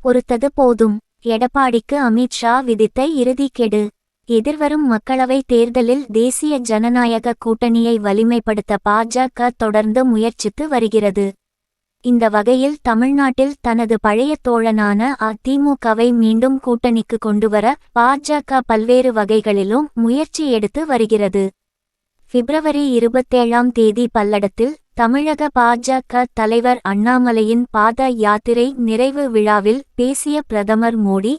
பொறுத்தது போதும். எடப்பாடிக்கு அமித்ஷா விதித்த இறுதிக்கெடு எதிர்வரும் மக்களவைத் தேர்தலில் தேசிய ஜனநாயக கூட்டணியை வலிமைப்படுத்த பாஜக தொடர்ந்து முயற்சித்து வருகிறது. இந்த வகையில் தமிழ்நாட்டில் தனது பழைய தோழனான அதிமுகவை மீண்டும் கூட்டணிக்கு கொண்டுவர பாஜக பல்வேறு வகைகளிலும் முயற்சி எடுத்து வருகிறது. பிப்ரவரி இருபத்தேழாம் தேதி பல்லடத்தில் தமிழக பாஜக தலைவர் அண்ணாமலையின் பாத யாத்திரை நிறைவு விழாவில் பேசிய பிரதமர் மோடி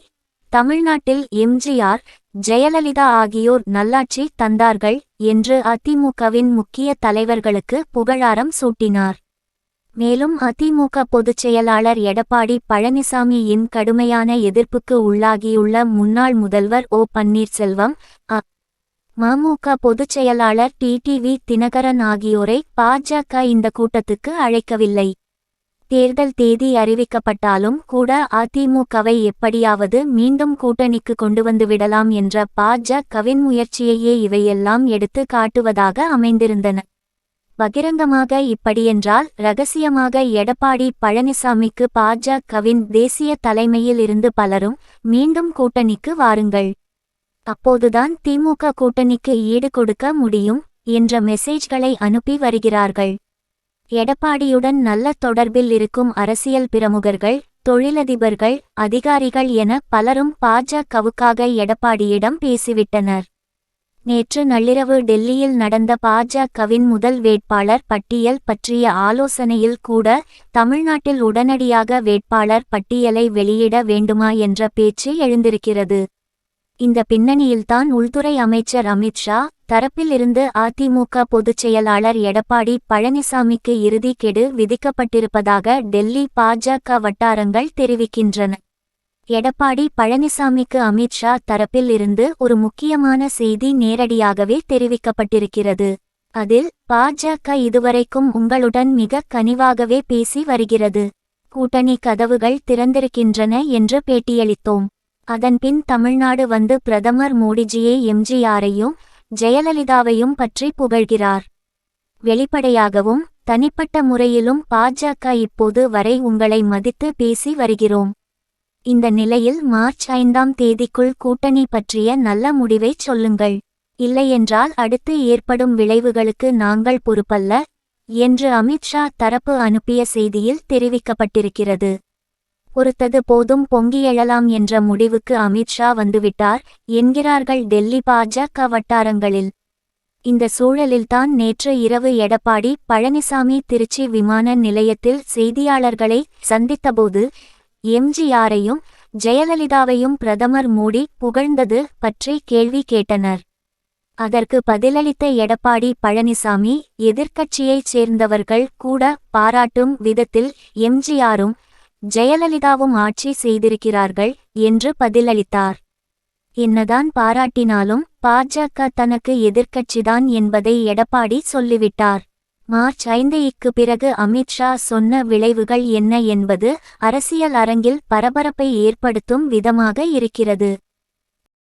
தமிழ்நாட்டில் எம்ஜிஆர் ஜெயலலிதா ஆகியோர் நல்லாட்சி தந்தார்கள் என்று அதிமுகவின் முக்கிய தலைவர்களுக்கு புகழாரம் சூட்டினார். மேலும் அதிமுக பொதுச் செயலாளர் எடப்பாடி பழனிசாமியின் கடுமையான எதிர்ப்புக்கு உள்ளாகியுள்ள முன்னாள் முதல்வர் ஓ பன்னீர்செல்வம் அ மமுக பொதுச் செயலாளர் டிடிவி தினகரன் ஆகியோரை பாஜக இந்த கூட்டத்துக்கு அழைக்கவில்லை. தேர்தல் தேதி அறிவிக்கப்பட்டாலும் கூட அதிமுகவை எப்படியாவது மீண்டும் கூட்டணிக்கு கொண்டு வந்து விடலாம் என்ற பாஜகவின் முயற்சியையே இவையெல்லாம் எடுத்து காட்டுவதாக அமைந்திருந்தன. பகிரங்கமாக இப்படியென்றால் ரகசியமாக எடப்பாடி பழனிசாமிக்கு பாஜகவின் தேசிய தலைமையில் இருந்து பலரும் மீண்டும் கூட்டணிக்கு வாருங்கள். அப்போதுதான் திமுக கூட்டணிக்கு ஈடு கொடுக்க முடியும் என்ற மெசேஜ்களை அனுப்பி வருகிறார்கள். எடப்பாடியுடன் நல்ல தொடர்பில் இருக்கும் அரசியல் பிரமுகர்கள் தொழிலதிபர்கள் அதிகாரிகள் என பலரும் பாஜகவுக்காக எடப்பாடியிடம் பேசிவிட்டனர். நேற்று நள்ளிரவு டெல்லியில் நடந்த பாஜகவின் முதல் வேட்பாளர் பட்டியல் பற்றிய ஆலோசனையில் கூட தமிழ்நாட்டில் உடனடியாக வேட்பாளர் பட்டியலை வெளியிட வேண்டுமா என்ற பேச்சு எழுந்திருக்கிறது. இந்த பின்னணியில்தான் உள்துறை அமைச்சர் அமித்ஷா தரப்பிலிருந்து அதிமுக பொதுச் செயலாளர் எடப்பாடி பழனிசாமிக்கு இறுதிக்கெடு விதிக்கப்பட்டிருப்பதாக டெல்லி பாஜக வட்டாரங்கள் தெரிவிக்கின்றன. எடப்பாடி பழனிசாமிக்கு அமித்ஷா தரப்பில் இருந்து ஒரு முக்கியமான செய்தி நேரடியாகவே தெரிவிக்கப்பட்டிருக்கிறது. அதில் பாஜக இதுவரைக்கும் உங்களுடன் மிக கனிவாகவே பேசி வருகிறது. கூட்டணி கதவுகள் திறந்திருக்கின்றன என்று பேட்டியளித்தோம். அதன்பின் தமிழ்நாடு வந்து பிரதமர் மோடிஜியை எம்ஜிஆரையும் ஜெயலலிதாவையும் பற்றி புகழ்கிறார். வெளிப்படையாகவும் தனிப்பட்ட முறையிலும் பாஜக இப்போது வரை உங்களை மதித்து பேசி வருகிறோம். இந்த நிலையில் மார்ச் ஐந்தாம் தேதிக்குள் கூட்டணி பற்றிய நல்ல முடிவைச் சொல்லுங்கள். இல்லையென்றால் அடுத்து ஏற்படும் விளைவுகளுக்கு நாங்கள் பொறுப்பல்ல என்று அமித்ஷா தரப்பு அனுப்பிய செய்தியில் தெரிவிக்கப்பட்டிருக்கிறது. பொறுத்தது போதும் பொங்கி எழலாம் என்ற முடிவுக்கு அமித்ஷா வந்துவிட்டார் என்கிறார்கள் டெல்லி பாஜக வட்டாரங்களில். இந்த சூழலில்தான் நேற்று இரவு எடப்பாடி பழனிசாமி திருச்சி விமான நிலையத்தில் செய்தியாளர்களை சந்தித்தபோது எம்ஜிஆரையும் ஜெயலலிதாவையும் பிரதமர் மோடி புகழ்ந்தது பற்றி கேள்வி கேட்டனர். அதற்கு பதிலளித்த எடப்பாடி பழனிசாமி எதிர்க்கட்சியைச் சேர்ந்தவர்கள் கூட பாராட்டும் விதத்தில் எம்ஜிஆரும் ஜெயலலிதாவும் ஆட்சி செய்திருக்கிறார்கள் என்று பதிலளித்தார். என்னதான் பாராட்டினாலும் பாஜக தனக்கு எதிர்க்கட்சிதான் என்பதை எடப்பாடி சொல்லிவிட்டார். மார்ச் ஐந்து இக்கு பிறகு அமித்ஷா சொன்ன விளைவுகள் என்ன என்பது அரசியல் அரங்கில் பரபரப்பை ஏற்படுத்தும் விதமாக இருக்கிறது.